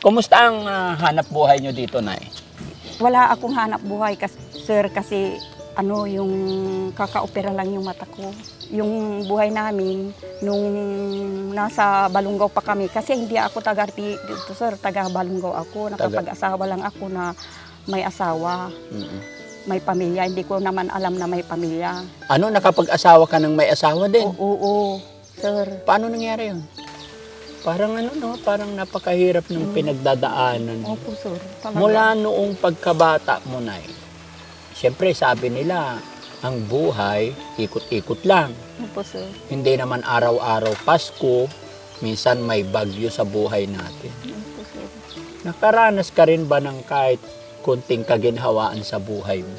Kumusta ang ah, hanap buhay nyo dito, Nay? Wala akong hanap buhay, kas, sir, kasi ano, yung kakaopera lang yung mata ko. Yung buhay namin, nung nasa Balungaw pa kami, kasi hindi ako taga dito, sir, taga Balungaw ako. Nakapag-asawa lang ako na may asawa, Mm-mm. may pamilya. Hindi ko naman alam na may pamilya. Ano, nakapag-asawa ka ng may asawa din? Oo, oo, sir. Paano nangyari yun? Parang ano, no? Parang napakahirap ng pinagdadaanan. Opo, sir. Talaga. Mula noong pagkabata mo, Nay, siyempre sabi nila, ang buhay, ikot-ikot lang. Opo, sir. Hindi naman araw-araw Pasko, minsan may bagyo sa buhay natin. Opo, sir. Nakaranas ka rin ba ng kahit kunting kaginhawaan sa buhay mo?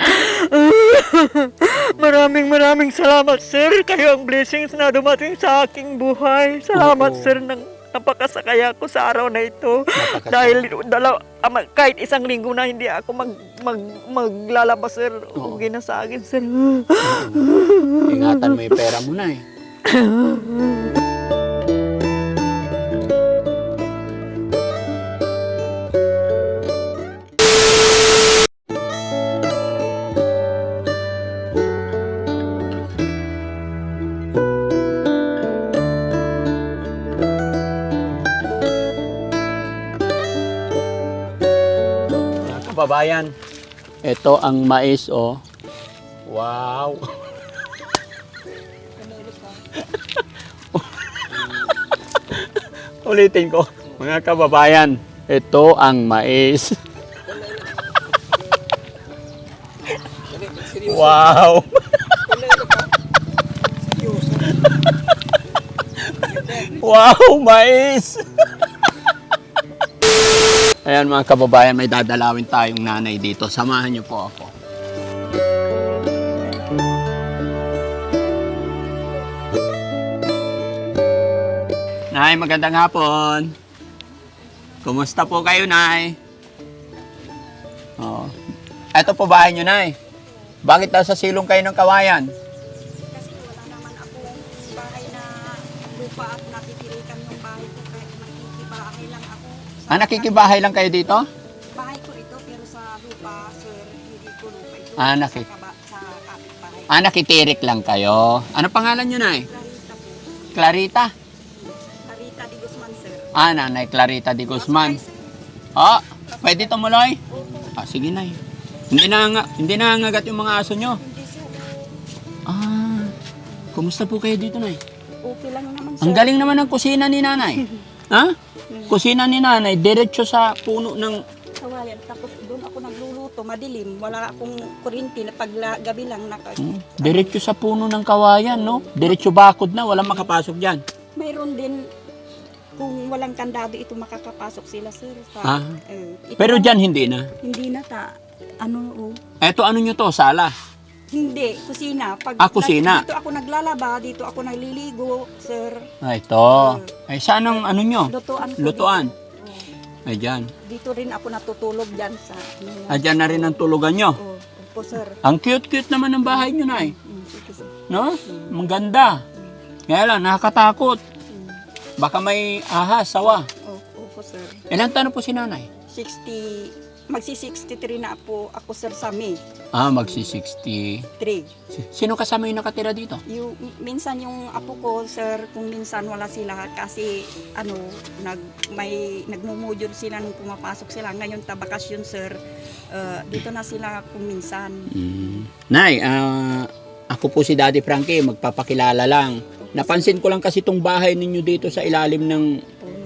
Maraming maraming salamat sir. Kayo ang blessings na dumating sa aking buhay. Salamat Oo. sir ng napakasakaya ko sa araw na ito. Napakasaya. Dahil dalaw, ama, kahit isang linggo na hindi ako mag, mag, maglalabas sir. Oo. Okay na sa akin sir. Ingatan mo yung pera mo na eh. kababayan, ito ang mais oh. Wow! Ulitin ko, mga kababayan, ito ang mais. wow! wow, mais! Ayan mga kababayan, may dadalawin tayong nanay dito. Samahan niyo po ako. Nay, magandang hapon. Kumusta po kayo, Nay? Oh. Ito po bahay niyo, Nay. Bakit nasa silong kayo ng kawayan? Ah, nakikibahay lang kayo dito? Bahay ko ito pero sa lupa, sir, hindi ko lupa ito. Ah, nakik- Sa, kaba, sa kapitbahay. Ah, nakitirik lang kayo. Ano pangalan niyo, Nay? Clarita po. Clarita? Clarita di Guzman, sir. Ah, Nanay Clarita de Guzman. Pasok kayo, sir. Oh, pwede tumuloy? Opo. Ah, sige, Nay. Hindi na hindi nangangagat yung mga aso nyo. Hindi, sir. Ah, kumusta po kayo dito, Nay? Okay lang naman, sir. Ang galing naman ng kusina ni Nanay. ha? Kusina ni Nanay, diretso sa puno ng... Kawayan. Tapos doon ako nagluluto, madilim. Wala akong kurinti na pag la- gabi lang naka... Hmm, diretso sa puno ng kawayan, no? Diretso bakod na, walang makapasok dyan. Mayroon din kung walang kandado ito makakapasok sila sir Ah. sa eh, ito Pero dyan hindi na. hindi na ta ano oh, Eto, ano nyo to? Sala. Hindi kusina pag Ah, kusina. dito ako naglalaba dito ako nagliligo sir Ah, ito. Ay, saan ang ano nyo? lutuan ko Lutuan. Ay, dyan. Dito rin ako natutulog diyan sa yan. Ah, dyan na rin ang tulugan nyo. oh, opo sir Ang cute-cute naman ng bahay nyo, Nay. Mm, sige, sir. No? Ang ganda. Kaya lang, nakakatakot. Mm, Baka may ahas, sawa. oh, opo sir Ilan taon na po si nanay? 60 magsi 63 na po ako sir sa May Ah, magsi-60. 3 Si- Sino kasama yung nakatira dito? Yung, minsan yung apo ko, sir, kung minsan wala sila kasi ano, nag, may, nagmumudyon sila nung pumapasok sila. Ngayon tabakasyon, sir, uh, dito na sila kung minsan. Mm. Nay, ah, ako po si Daddy Frankie, magpapakilala lang. Napansin ko lang kasi itong bahay ninyo dito sa ilalim ng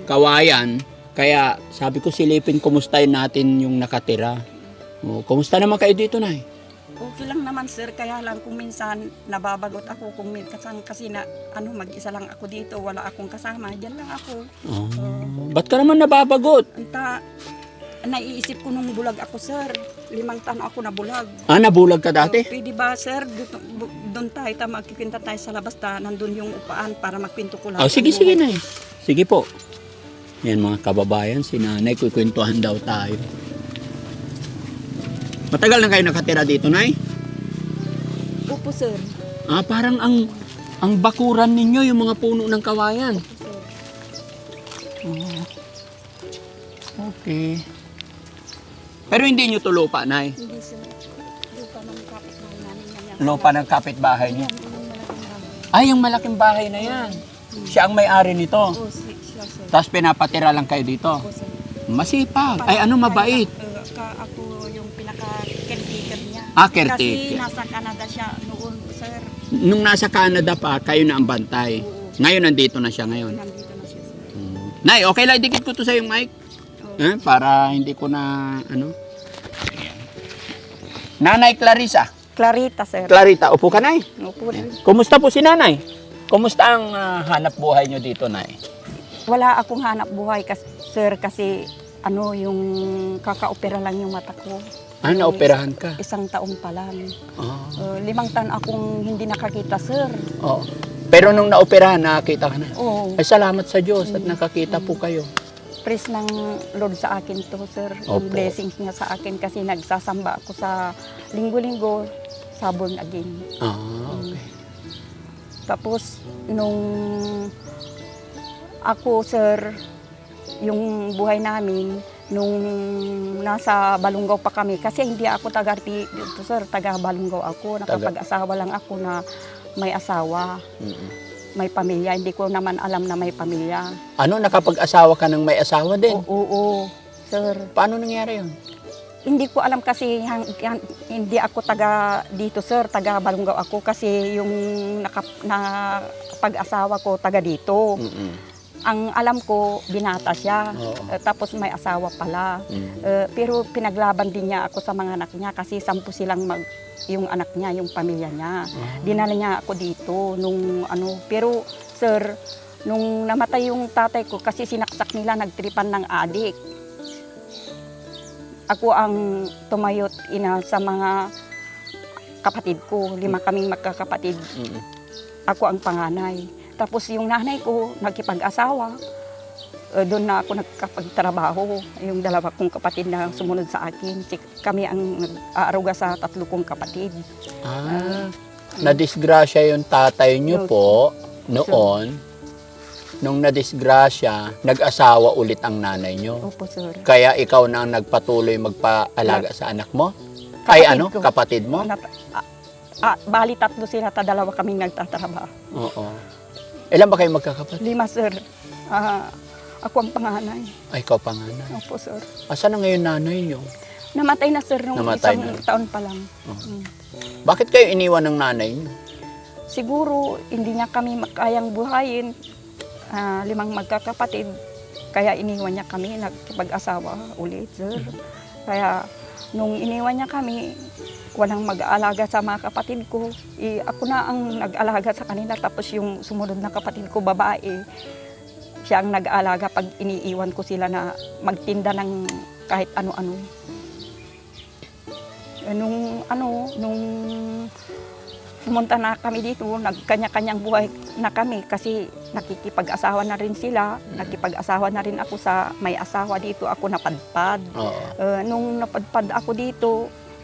kawayan. Kaya sabi ko silipin kumustahin natin yung nakatira. Oh, kumusta naman kayo dito, Nay? Okay lang naman, sir, kaya lang kung minsan nababagot ako kung minsan kasi na, ano, mag-isa lang ako dito, wala akong kasama, diyan lang ako. Oh. Uh, Ba't ka naman nababagot? anta, naiisip ko nung bulag ako, sir. Limang taon ako na bulag. Ah, nabulag ka dati? So, pwede ba, sir, doon tayo, ta, magkikwenta tayo sa labas, ta, nandun yung upaan para magpinto ko lang. Oh, sige, sige, Nay. Sige po. Yan mga kababayan, si nanay, kukwentuhan daw tayo. Matagal na kayo nakatira dito, Nay? Opo, sir. Ah, parang ang ang bakuran ninyo yung mga puno ng kawayan. Opo, sir. Okay. Pero hindi nyo to lupa, Nay. Hindi sir. Lupa ng kapitbahay namin na yan. Lupa ng kapitbahay bahay. Ay, yung malaking bahay na yan. Siya ang may-ari nito. Oo, si- sir. Tapos pinapatira lang kayo dito. Oo, sir. Masipag. Ay, ano mabait. Uh, ka, ako yung pinaka-caretaker niya. Ah, Kasi caretaker. nasa Canada siya noon, sir. Nung nasa Canada pa, kayo na ang bantay. Oo. Ngayon, nandito na siya ngayon. Nandito na siya, sir. Nay, okay lang, dikit ko to sa yung mic. Oo. Eh, para hindi ko na, ano. Ayan. Nanay Clarissa. Clarita, sir. Clarita, upo ka, Nay. Opo rin. Kumusta po si Nanay? Kumusta ang ah, hanap buhay nyo dito, Nay? Wala akong hanap buhay, kas, sir, kasi ano, yung kaka-opera lang yung mata ko. Ah, naoperahan ka? Isang taon pa lang. Ah, Uh, limang taon akong hindi nakakita, sir. oo. Pero nung naoperahan, nakakita ka na. Oo. Ay, salamat sa Diyos at nakakita po kayo. Praise ng Lord sa akin to, sir. Opo. Yung blessings niya sa akin kasi nagsasamba ako sa linggo-linggo sa born again. Ah, okay. Tapos, nung ako, sir, yung buhay namin, nung nasa Balungaw pa kami, kasi hindi ako taga dito, sir, taga Balungaw ako, nakapag-asawa lang ako na may asawa, Mm-mm. may pamilya. Hindi ko naman alam na may pamilya. Ano, nakapag-asawa ka ng may asawa din? Oo, oo, sir. Paano nangyari yun? Hindi ko alam kasi hindi ako taga dito sir, taga Balungaw ako kasi yung naka, na pag-asawa ko taga dito. Mm-mm. Ang alam ko binata siya. Oo. Eh, tapos may asawa pala. Mm. Eh, pero pinaglaban din niya ako sa mga anak niya kasi sampu silang mag yung anak niya, yung pamilya niya. Ah. Dinala niya ako dito nung ano, pero sir, nung namatay yung tatay ko kasi sinaksak nila nagtripan ng adik. Ako ang tumayot ina sa mga kapatid ko, lima kaming magkakapatid. Mm-mm. Ako ang panganay. Tapos yung nanay ko nagkipag-asawa. Eh, doon na ako nagkapagtrabaho. Yung dalawa kong kapatid na sumunod sa akin. Kami ang nag-aaruga sa tatlo kong kapatid. Ah, nadisgrasya yung tatay niyo po noon. Nung nadisgrasya, nag-asawa ulit ang nanay niyo. Opo, sir. Kaya ikaw na ang nagpatuloy magpaalaga sa anak mo? Ay Kapatid ano, ko. kapatid mo? Nat- ah, ah, bali tatlo sila, ta dalawa kaming nagtatrabaho. Oo. Ilan ba kayo magkakapatid? Lima, sir. Ah, ako ang panganay. Ay, ikaw panganay. Opo, sir. Asan na ngayon nanay niyo? Namatay na, sir, nung Namatay isang na. taon pa lang. Oo. Mm. Bakit kayo iniwan ng nanay niyo? Siguro, hindi niya kami makayang buhayin. Ah, limang magkakapatid. Kaya iniwan niya kami, nagkipag-asawa ulit, sir. Kaya, nung iniwan niya kami, walang mag-aalaga sa mga kapatid ko. Eh, ako na ang nag-alaga sa kanila. Tapos yung sumunod na kapatid ko, babae, siya ang nag-aalaga pag iniiwan ko sila na magtinda ng kahit ano-ano. Eh, Nung ano, nung pumunta na kami dito, nagkanya-kanyang buhay na kami kasi nakikipag-asawa na rin sila, nakipag-asawa na rin ako sa may asawa dito, ako napadpad. Oo. Uh, nung napadpad ako dito,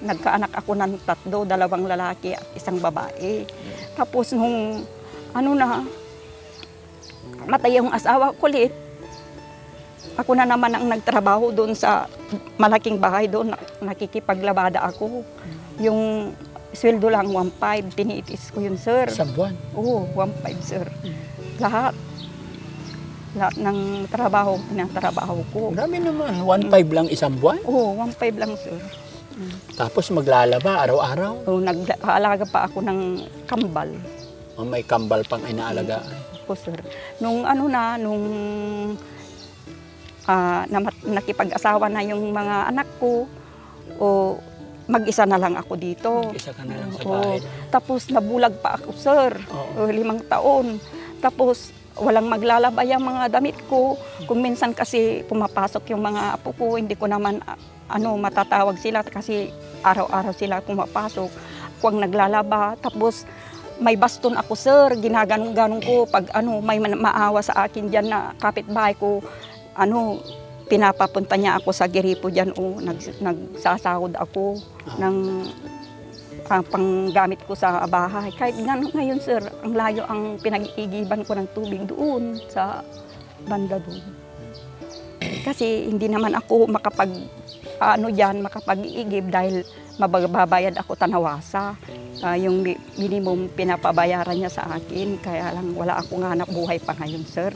nagkaanak ako ng tatlo, dalawang lalaki at isang babae. Tapos nung ano na, matay yung asawa ko ulit, ako na naman ang nagtrabaho doon sa malaking bahay doon, nak- nakikipaglabada ako. Yung sweldo lang 1.5, tinitis ko yun, sir. Isang buwan. Oo, 1.5, sir. Lahat. Lahat ng trabaho, tinatrabaho ko. Marami naman. 1.5 lang isang buwan. Oo, 1.5 lang, sir. Tapos maglalaba araw-araw. So, nag-aalaga pa ako ng kambal O may kambal pang inaalagaan. ko, sir. Nung ano na, nung namat- nakipag-asawa na yung mga anak ko, o mag-isa na lang ako dito. Isa ka na lang sa Oo. bahay. Tapos nabulag pa ako, sir. Oo. O, limang taon. Tapos walang maglalaba yung mga damit ko. Kung minsan kasi pumapasok yung mga apo ko, hindi ko naman a- ano matatawag sila kasi araw-araw sila pumapasok. Ako ang naglalaba. Tapos may baston ako, sir. Ginaganong-ganong ko pag ano, may ma- maawa sa akin dyan na kapitbahay ko, ano, pinapapunta niya ako sa giripo dyan o nags, nagsasahod ako ng ah, panggamit ko sa bahay. Kahit gano'n ngayon, sir, ang layo ang pinag-iigiban ko ng tubig doon sa banda doon. Kasi hindi naman ako makapag ano diyan makapag-iigib dahil mababayad ako tanawasa. Ah, yung mi- minimum pinapabayaran niya sa akin kaya lang wala akong hanap buhay pa ngayon sir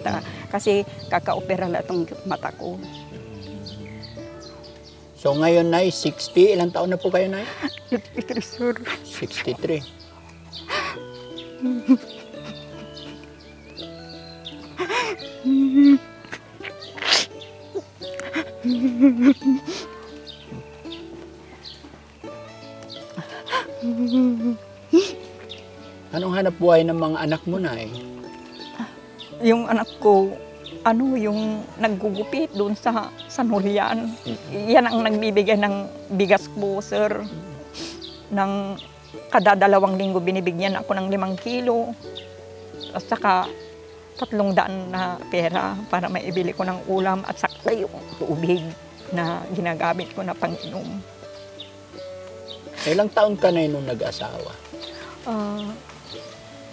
kasi kaka-opera lang itong mata ko. So ngayon, Nay, 60. Ilang taon na po kayo, Nay? Ito, sir. 63. Anong hanap buhay ng mga anak mo na eh? Yung anak ko ano yung naggugupit doon sa San Julian. Yan ang nagbibigay ng bigas ko, sir. Nang kada dalawang linggo binibigyan ako ng limang kilo. At saka tatlong daan na pera para maibili ko ng ulam at saka yung tubig na ginagamit ko na pang-inom. Ilang taon ka na nung nag-asawa? Ah,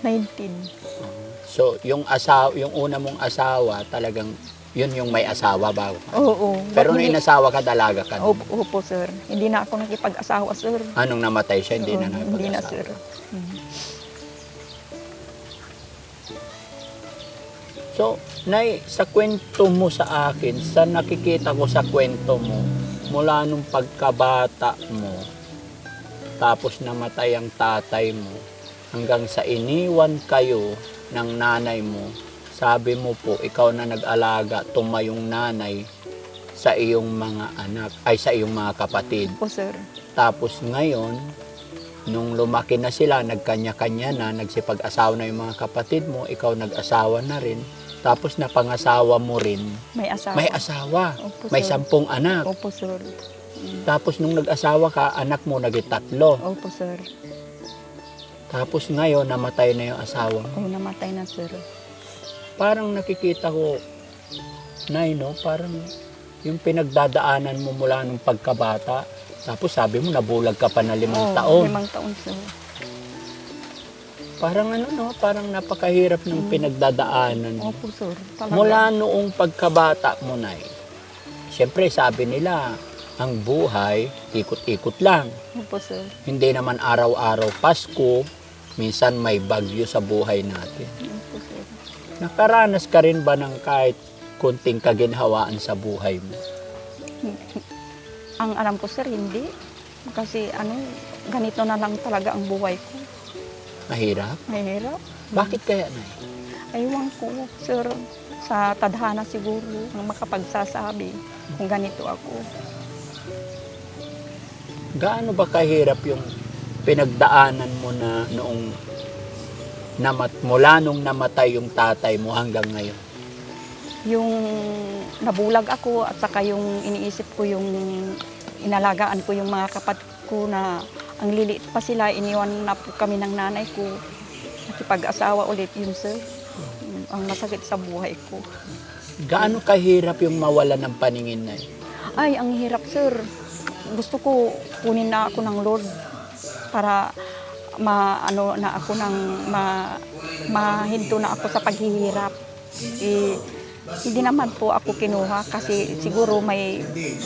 19. So, yung asawa, yung una mong asawa, talagang yun yung may asawa ba? Oo. Pero nung inasawa ka, dalaga ka. Opo, opo, sir. Hindi na ako nakipag-asawa, sir. Anong namatay siya, hindi na Oo, Hindi na, nakipag-asawa. sir. Mhm. So, Nay, sa kwento mo sa akin, sa nakikita ko sa kwento mo, mula nung pagkabata mo, tapos namatay ang tatay mo, hanggang sa iniwan kayo ng nanay mo, sabi mo po, ikaw na nag-alaga, tumayong nanay sa iyong mga anak, ay sa iyong mga kapatid. Opo, sir. Tapos ngayon, nung lumaki na sila, nagkanya-kanya na, nagsipag-asawa na yung mga kapatid mo, ikaw nag-asawa na rin. Tapos napangasawa mo rin, May asawa. may asawa, Opo, may sir. sampung anak. Opo, sir. Mm. Tapos nung nag-asawa ka, anak mo naging tatlo. Opo, sir. Tapos ngayon, namatay na yung asawa mo. Oo, namatay na, sir. Parang nakikita ko, Nay, no? Parang yung pinagdadaanan mo mula nung pagkabata. Tapos sabi mo, nabulag ka pa na limang Oo, taon. Limang taon, sir. Parang ano, no? Parang napakahirap ng pinagdadaanan. mo. Opo, sir. Talaga. Mula noong pagkabata mo, Nay, siyempre sabi nila, ang buhay, ikot-ikot lang. Opo, sir. Hindi naman araw-araw Pasko, minsan may bagyo sa buhay natin. Nakaranas ka rin ba ng kahit kunting kaginhawaan sa buhay mo? Ang alam ko, sir, hindi. Kasi ano, ganito na lang talaga ang buhay ko. Mahirap? Mahirap. Bakit kaya, Nay? Aywan ko, sir. Sa tadhana siguro, ang makapagsasabi kung ganito ako. Gaano ba kahirap yung pinagdaanan mo na noong namat, mula nung namatay yung tatay mo hanggang ngayon? yung nabulag ako at saka yung iniisip ko yung inalagaan ko yung mga kapatid ko na ang liliit pa sila, iniwan na po kami ng nanay ko. Nakipag-asawa ulit yun, sir. Yun Ang masakit sa buhay ko. Gaano kahirap yung mawala ng paningin na Ay, ang hirap, sir. Gusto ko kunin na ako ng Lord para ma ano na ako ng ma mahinto na ako sa paghihirap. Eh, hindi naman po ako kinuha kasi siguro may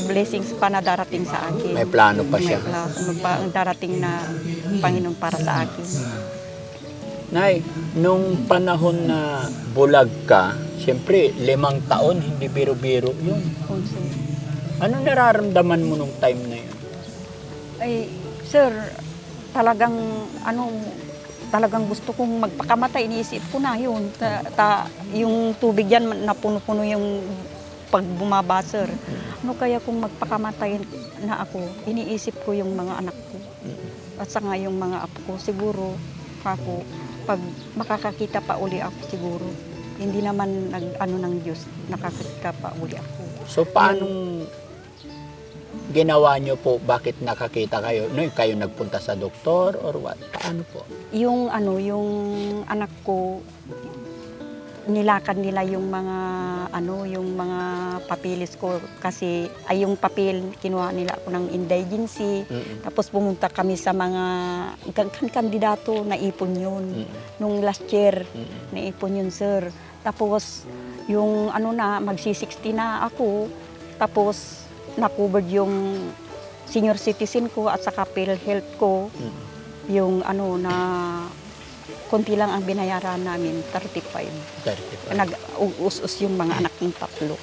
blessings pa na darating sa akin. May plano pa siya. May plano pa ang darating na Panginoon para sa akin. Nay, nung panahon na bulag ka, siyempre limang taon, hindi biro-biro yun. Ano nararamdaman mo nung time na yun? Ay, sir, talagang ano talagang gusto kong magpakamatay. Iniisip ko na yun. Ta, ta- yung tubig yan napuno-puno yung pag bumaba sir. Ano kaya kung magpakamatay na ako? Iniisip ko yung mga anak ko. At saka yung mga apo ko. Siguro ako pag makakakita pa uli ako siguro hindi naman nag ano ng Diyos nakakita pa uli ako. So, paano ginawa nyo po? Bakit nakakita kayo? No, kayo nagpunta sa doktor or what? Paano po? yung ano, yung anak ko, nilakad nila yung mga ano, yung mga papilis ko kasi ay yung papel kinuha nila ako ng indigency. Mm-mm. Tapos pumunta kami sa mga kan kan- kandidato na ipon yun. Mm-mm. Nung last year, Mm-mm. naipon yun, sir. Tapos yung ano na, magsi-60 na ako. Tapos, na-covered yung senior citizen ko at saka PhilHealth ko. Mm. Yung ano na, konti lang ang binayaran namin, 35. 35. Nag-uus-us yung mga anak ng tatlo.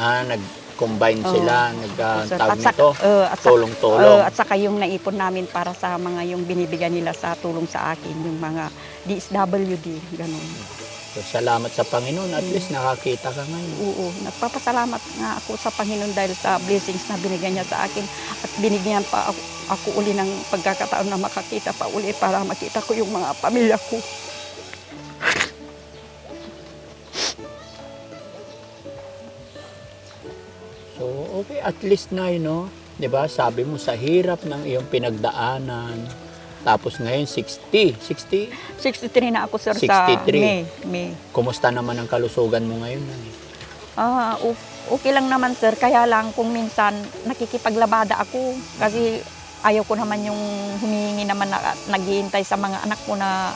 Ah, nag-combine sila, nag ah, Sir, tawag at saka- nito, uh, tulong-tulong. uh, at saka yung naipon namin para sa mga yung binibigyan nila sa tulong sa akin, yung mga DSWD, ganun. So, salamat sa Panginoon, at Mm. least nakakita ka ngayon. Oo, nagpapasalamat nga ako sa Panginoon dahil sa blessings na binigyan niya sa akin at binigyan pa ako, ako uli ng pagkakataon na makakita pa uli para makita ko yung mga pamilya ko. So, okay, at least na, you know, 'di ba? Sabi mo sa hirap ng iyong pinagdaanan. Tapos ngayon 60, 60. 63 na ako sir sa 63. May. May. Kumusta naman ang kalusugan mo ngayon? Ah, o- okay lang naman sir, kaya lang kung minsan nakikipaglabada ako kasi ayaw ko naman yung humihingi naman na naghihintay sa mga anak ko na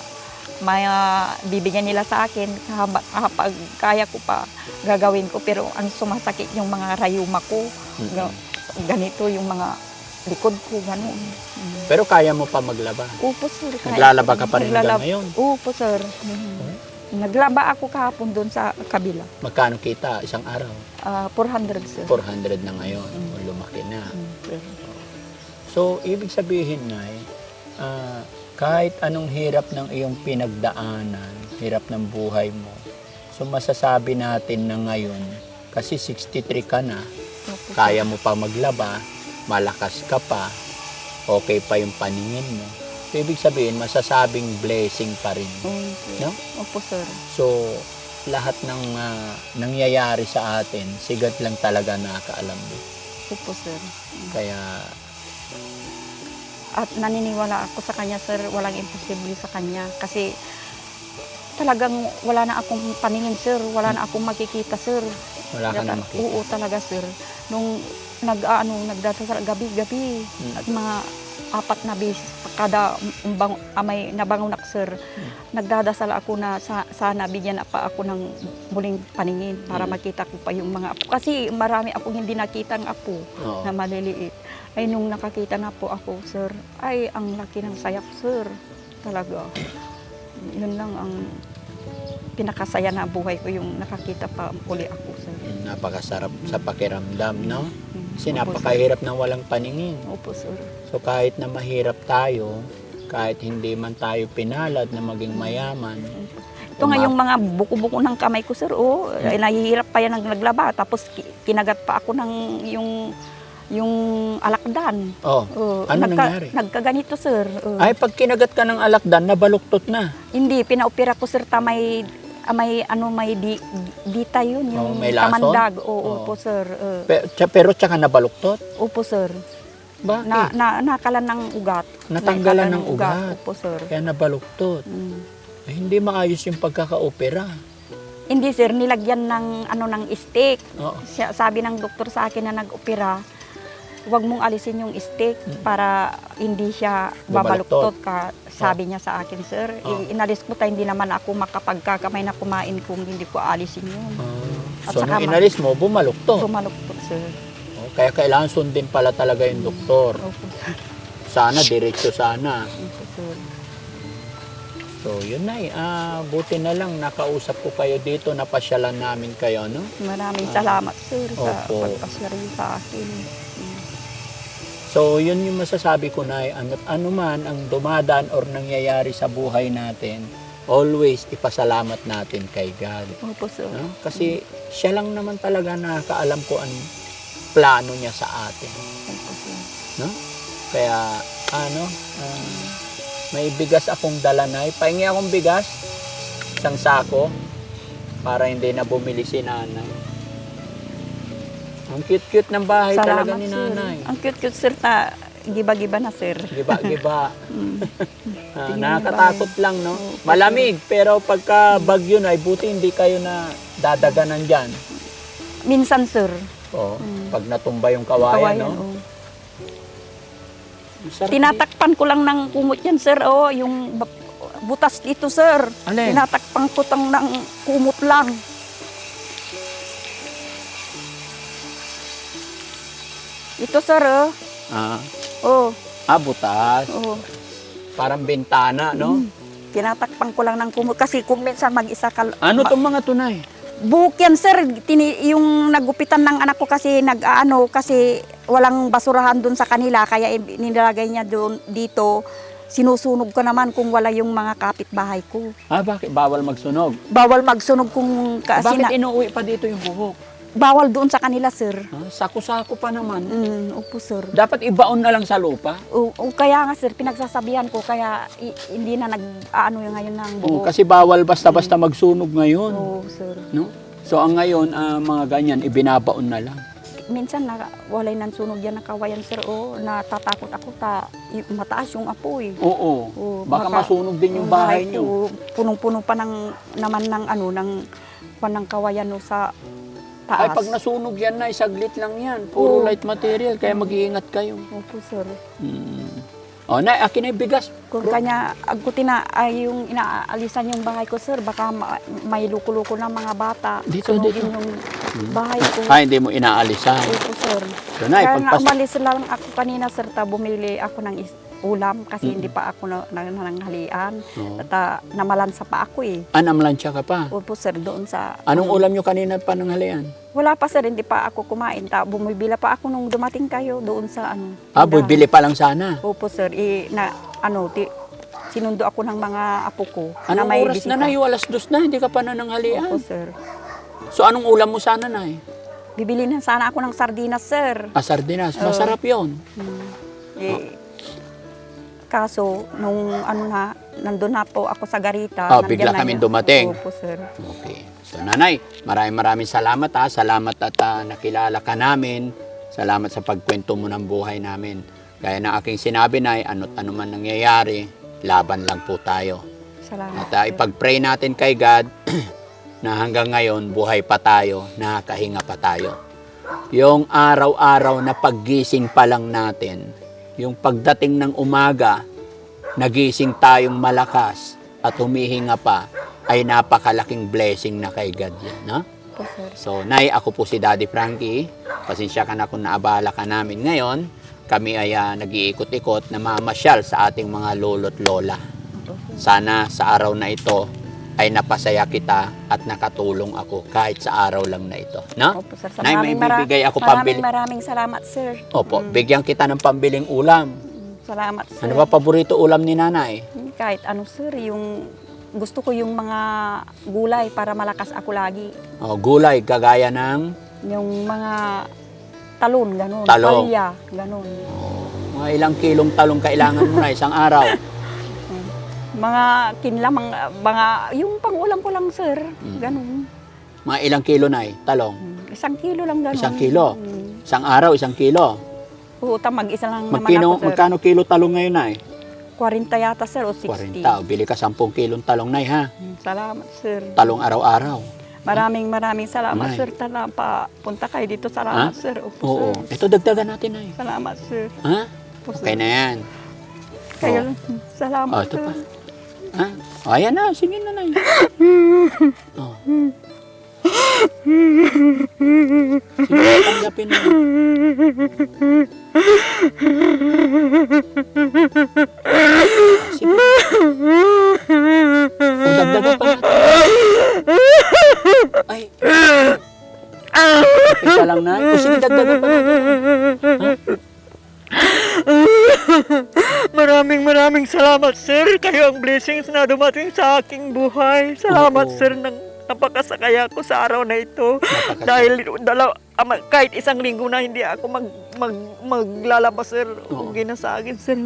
may ah, bibigyan nila sa akin kapag kaya ko pa gagawin ko pero ang sumasakit yung mga rayuma ko Mm-mm. Ga- ganito yung mga likod ko gano'n Mm. Pero kaya mo pa maglaba. Opo sir kaya Naglalaba ka pa rin hanggang Naglalaba- ngayon. Opo sir Mhm. Naglaba ako kahapon doon sa kabila Magkano kita isang araw? Ah, 400 sir 400 na ngayon. Mm. O, lumaki na. Mm. So, ibig sabihin, Nay, ah, kahit anong hirap ng iyong pinagdaanan, hirap ng buhay mo, so masasabi natin na ngayon, kasi 63 ka na, sir. kaya mo pa maglaba, malakas ka pa, okay pa yung paningin mo. So, ibig sabihin, masasabing blessing pa rin. Opo. No? Opo, sir. So, lahat ng ah, nangyayari sa atin, sigat lang talaga nakakaalam mo. Opo, sir. Kaya, At naniniwala ako sa kanya, sir. Walang imposible sa kanya. Kasi talagang wala na akong paningin, sir. Wala na akong makikita, sir. wala ka na makita. Oo, talaga, sir. Nung nag, ano, nagdadasal gabi-gabi, Mm. at mga apat na bis kada bang, amay nabangunak sir nagdadasal ako na sa, sana bigyan na pa ako ng muling paningin para Mm. makita ko pa yung mga apo kasi marami akong hindi nakitang apo Oo. na maliliit. Ay, nung nakakita na po ako, sir, ay, ang laki ng sayak, sir. Talaga. Yun lang ang pinakasaya na buhay ko, yung nakakita pa uli ako, sir. Mm, Napakasarap sa pakiramdam, no? Mm. Kasi Opo, napakahirap ng walang paningin. Opo, sir. So kahit na mahirap tayo, kahit hindi man tayo pinalad na maging mayaman, Ito nga yung mga buko-buko ng kamay ko, sir. Oh, ay, nahihirap pa yan ng naglaba. Tapos ki- kinagat pa ako ng yung yung alakdan. oh, Oh, Ano nangyari? Nagkaganito, sir. Oh. ay pag kinagat ka ng alakdan, nabaluktot na. Hindi, pinaopera ko sir ta may ah, may ano may di, dita yun Oh, yung may lason? kamandag. Oo, Oh. opo sir. Uh, Pero, pero tsaka nabaluktot. opo sir. Bakit? Na, na nakalan ng ugat. Natanggalan Naikalan ng ugat. Opo sir. Kaya nabaluktot. Mm. Eh, hindi maayos yung pagkaka-opera. Hindi sir, nilagyan ng ano ng stick. Oo. Siya, sabi ng doktor sa akin na nag-opera, huwag mong alisin yung stick para hindi siya babaluktot ka. Sabi niya sa akin, sir. Oh. Inalis ko tayo, hindi naman ako makapagkakamay na kumain kung hindi ko alisin yun. Ah, At so, saka nung inalis mo, bumaluktot. Bumaluktot, sir. Oh, kaya kailangan sundin pala talaga yung doktor. Opo, sir. Sana, diretso sana. Opo, sir. So, yun na Ah, buti na lang nakausap ko kayo dito, napasyalan namin kayo, no? Maraming salamat, sir, sa Opo. pagpaswari sa akin. So, yun yung masasabi ko na ano, ano man ang dumadaan or nangyayari sa buhay natin, always ipasalamat natin kay God. Opo, sir. No? Kasi siya lang naman talaga nakakaalam ko anong plano niya sa atin. Opo, sir. Kaya, ano, ah, may bigas akong dala na. Pahingi akong bigas, isang sako, para hindi na bumili si nanay. Ang cute-cute ng bahay talaga ni sir. nanay. Ang cute-cute, sir, na giba-giba na, sir. Giba-giba. Mm. Ah, nakakatakot lang, no? Oo, Malamig, pero pagka bagyo na, ay buti hindi kayo na dadaganan dyan. Minsan, sir. Oh, Mm. Pag natumba yung kawayan, no? oh. Sarap Tinatakpan ko lang ng kumot yan, sir. Oh, yung butas dito, sir. Alin? Tinatakpan ko tang ng kumot lang. Ito, sir, oh. Ah, Oh, ah butas. oh. Parang bintana, no? Tinatakpan ko lang ng kumot. Kasi kung minsan mag-isa ka... Ano tong mga tunay? Buhok yan, sir. Tini, yung nagupitan ng anak ko kasi nag-ano, kasi walang basurahan doon sa kanila. Kaya i- nilagay niya doon dito. Sinusunog ko naman kung wala yung mga kapitbahay ko. Ah, bakit bawal magsunog? Bawal magsunog kung kasi bakit na, inuwi pa dito yung buhok? Bawal doon sa kanila, sir. Ah, sako-sako pa naman. Mm, opo, sir. Dapat ibaon na lang sa lupa. O, o, kaya nga, sir, pinagsasabihan ko, kaya i- hindi na nag, ano yung ngayon ng Oo, buhok. kasi bawal basta-basta magsunog ngayon. Oo, sir. No? So ang ngayon, ah, mga ganyan, ibinabaon na lang. Minsan, na, walay nang sunog yan ng kawayan, sir. O, natatakot ako, ta, i- mataas yung apoy. Oo. Oo, Baka masunog din yung bahay nyo. ko, Punong-puno pa ng, naman ng, ano, ng, pan ng kawayan no, sa taas. Ay, pag nasunog yan na, saglit lang yan. Puro Oo. light material, kaya mag-iingat kayo. Opo, sir. Mm. O, na, akin ay bigas. Kung kanya, agkutin na ay yung inaalisan yung bahay ko, sir, baka ma- may luko-luko ng mga bata. Dito, Sunugin dito. yung bahay ko. Ay, hindi mo inaalisan. Opo, sir. So, na, Kaya nga pagpas... umalis lang ako kanina, sir, ta bumili ako ng is- ulam kasi Mm. hindi pa ako na, na, nananghalian. Oo. At ah, namalansa pa ako eh. Anamlansya ka pa. Opo, sir, doon sa... Anong ulam nyo kanina pa ng halian? Wala pa, sir, hindi pa ako kumain. Ta, bumibila pa ako nung dumating kayo doon sa ano. Ah, tindahan. bibili pa lang sana. Opo, sir. I, na, ano, ti, sinundo ako ng mga apo ko. Anong oras na bisita. na? Yung alas dos na, hindi ka pa na ng halian. Opo, sir. So, anong ulam mo sana na Bibili na sana ako ng sardinas, sir. Ah, sardinas. Masarap yon. Hmm. Eh, kaso, nung ano na, nandun na po ako sa Garita. Nandyan bigla yun. dumating. Opo, sir. Okay. So, nanay, maraming maraming salamat ha. Salamat at ah, nakilala ka namin. Salamat sa pagkwento mo ng buhay namin. Gaya ng aking sinabi na, ano't ano man nangyayari, laban lang po tayo. Salamat. At sir. ipag-pray natin kay God na hanggang ngayon buhay pa tayo, nakakahinga pa tayo. Yung araw-araw na paggising pa lang natin, yung pagdating ng umaga, nagising tayong malakas at humihinga pa, ay napakalaking blessing na kay God yan. No? So, Nay, ako po si Daddy Frankie. Pasensya ka na kung naabala ka namin ngayon. Kami ay ah, nag-iikot-ikot na mamasyal sa ating mga lolo't lola. Sana sa araw na ito ay napasaya kita at nakatulong ako kahit sa araw lang na ito. No? Opo, sir. Sa Nay, may maraming mara- bibigay ako maraming pambili. maraming salamat, sir. Opo, Mm. bigyan kita ng pambiling ulam. Salamat, sir. Ano ba paborito ulam ni nanay? Kahit ano, sir, yung gusto ko yung mga gulay para malakas ako lagi. Oh, gulay, kagaya ng Yung mga talon, ganun. Talong. Palya, ganun. mga ilang kilong talong kailangan mo na isang araw. Mga kinlam, mga, mga yung pangulam ko lang, sir. Mm. Ganun. Mga ilang kilo na talong. Mm, Isang kilo lang ganun. Isang kilo? Mm. Isang araw, isang kilo. Oo, ta, mag-isa lang naman Magkano, ako, sir. magkano kilo talong ngayon ay? 40 yata, sir, o 60. 40. O, bili ka 10 kilong talong na ha. Mm, Salamat, sir. Talong araw-araw. Maraming maraming salamat, Nay. sir. Tala pa punta kayo dito. Salamat, sir. Opo, Oo. sir. Ito dagdagan natin ay. Salamat, sir. Ha? Opo, Okay sir. na yan. Kayo lang. Salamat, Oh, ito sir. pa. Ha? O, ayan na. Sige na na. Oh. Sige, tanggapin mo. Sige. O, dagdagan pa natin. Ay. Isa lang na. O, sige, dagdagan pa natin. Maraming maraming salamat, sir. Kayo ang blessings na dumating sa aking buhay. Salamat, Oo. sir, ng napakasakaya ko sa araw na ito. Dahil dalaw, ama, kahit isang linggo na hindi ako mag, mag, maglalabas, sir. Oo. Okay na sa akin, sir.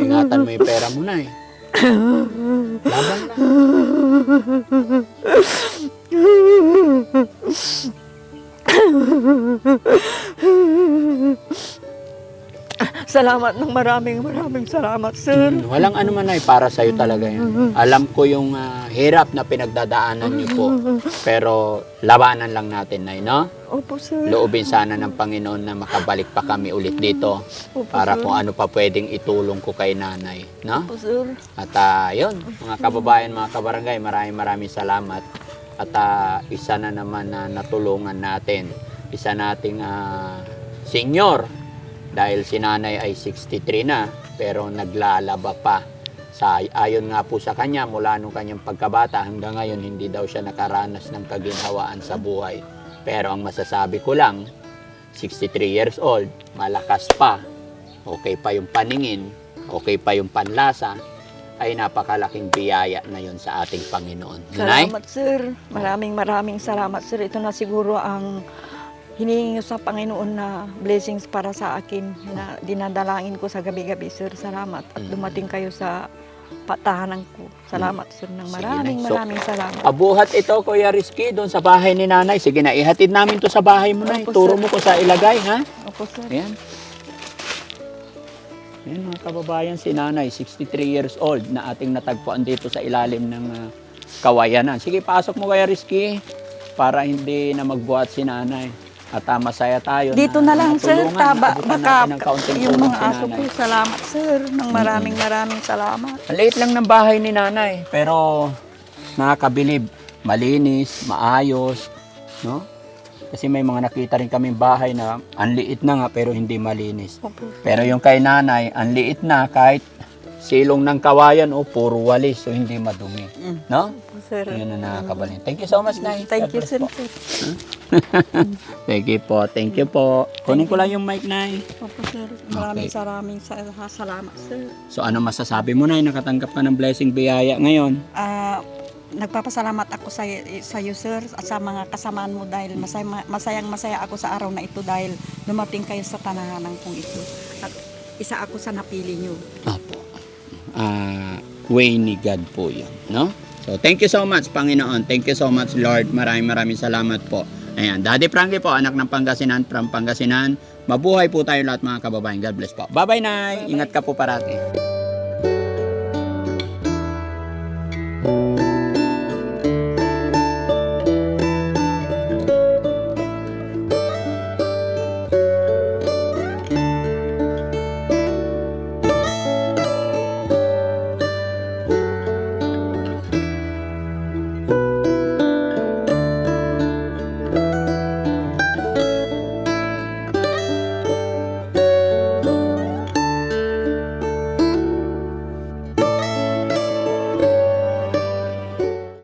Ingatan mo yung pera mo na eh. Laban na. Salamat ng maraming maraming salamat, sir. Mm, Walang ano man ay para sa'yo talaga yan. Alam ko yung ah, hirap na pinagdadaanan niyo po. Pero labanan lang natin, Nay, no? Opo, sir. Loobin sana ng Panginoon na makabalik pa kami ulit dito Opo, para sir. kung ano pa pwedeng itulong ko kay nanay, no? Opo, sir. At ah, yun, mga kababayan, mga kabarangay, maraming maraming salamat. At ah, isa na naman na natulungan natin. Isa nating ah, senior. Dahil si nanay ay 63 na, pero naglalaba pa. Sa, ayon nga po sa kanya, mula nung kanyang pagkabata hanggang ngayon, hindi daw siya nakaranas ng kaginhawaan sa buhay. Pero ang masasabi ko lang, 63 years old, malakas pa, okay pa yung paningin, okay pa yung panlasa, ay napakalaking biyaya na yun sa ating Panginoon. Nay? Salamat, sir. Maraming maraming salamat, sir. Ito na siguro ang hinihingi sa Panginoon na blessings para sa akin na dinadalangin ko sa gabi-gabi, sir. Salamat. At Mm. dumating kayo sa patahanan ko. Salamat, sir. Ng Sige, maraming Nay. So, maraming salamat. Abuhat ito, Kuya Rizky, doon sa bahay ni nanay. Sige na, ihatid namin to sa bahay mo na. Opo, Turo sir. mo ko sa ilagay, ha? Opo, sir. Ayan. Ayan mga kababayan, si nanay, 63 years old, na ating natagpuan dito sa ilalim ng ah, kawayanan. Sige, pasok mo Kuya Rizky, para hindi na magbuhat si nanay. At ah, masaya tayo Dito na lang, sir. Taba, baka yung mga si aso ko. Salamat, sir. Ng maraming maraming salamat. Ang liit lang ng bahay ni nanay, pero nakakabilib. Malinis, maayos, no? Kasi may mga nakita rin kami bahay na ang liit na nga pero hindi malinis. Opo. Pero yung kay nanay, ang liit na kahit silong ng kawayan o puro walis so hindi madumi. Mm. No? Opo, sir. Yun ang nakakabalin. Thank you so much, Nay. Thank you, God sir. bless po. Thank you po. Thank you po. Kunin ko lang yung mic, Nay. Opo, sir. Maraming Okay. maraming sa- salamat, sir. So ano masasabi mo, Nay? Nakatanggap ka ng blessing biyaya ngayon. Ah, nagpapasalamat ako sa, sa iyo, sir, at sa mga kasamaan mo dahil masaya, masayang masaya ako sa araw na ito dahil dumating kayo sa tanahanan kong ito. At isa ako sa napili niyo. Apo. Ah, way ni God po yun, no? So, thank you so much, Panginoon. Thank you so much, Lord. Maraming maraming salamat po. Ayan, Daddy Frankie po, anak ng Pangasinan, from Pangasinan. Mabuhay po tayo lahat mga kababayan. God bless po. Bye-bye, Nay. Ingat ka po parati.